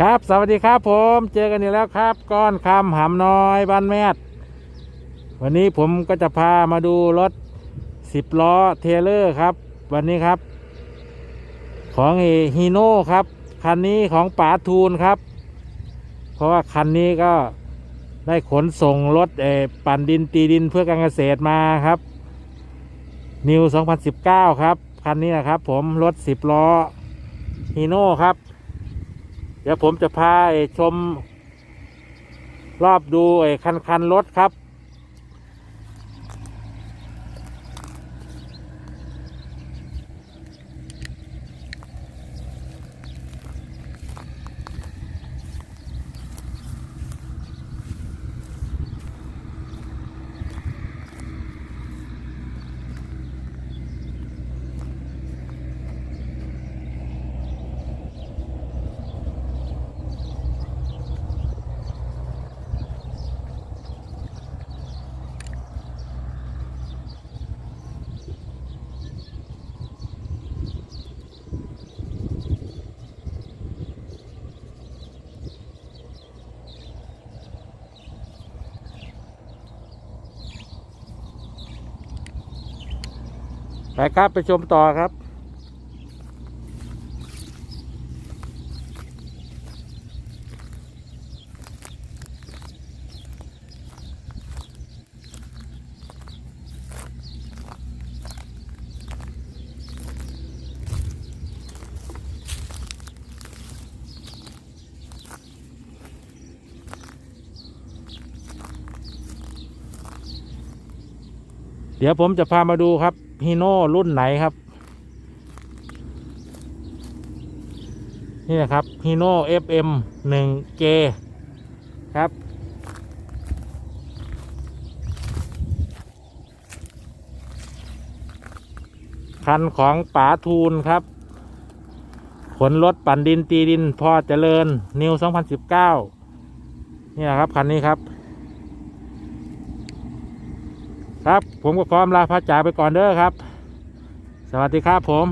ครับ สวัสดีครับผม เจอกันอีกแล้วครับ ก้อนคำหำน้อยบ้านแมดวันนี้ผมก็จะพามาดูรถสิบล้อเทเลอร์ครับ วันนี้ครับ ของฮีโน่ครับ คันนี้ของป๋าทูนครับ เพราะว่าคันนี้ก็ได้ขนส่งรถเอปั่นดินตีดินเพื่อการเกษตรมาครับ นิว 2019 ครับ คันนี้นะครับผมรถสิบล้อฮีโน่ครับ เดี๋ยวผมจะพาชม รอบดูไอ้คันคันรถครับ ไปครับไปชมต่อครับ เดี๋ยวผมจะพามาดูครับฮีโน่รุ่นไหนครับ นี่นะครับฮีโน่ FM 1 J ครับ คันของป๋าทูนครับ ขนรถปั่นดินตีดินพอเจริญนิว 2019 นี่นะครับ คันนี้ครับ ครับ ผมก็พร้อมลาพระจ่าไปก่อนเด้อครับ สวัสดีครับผม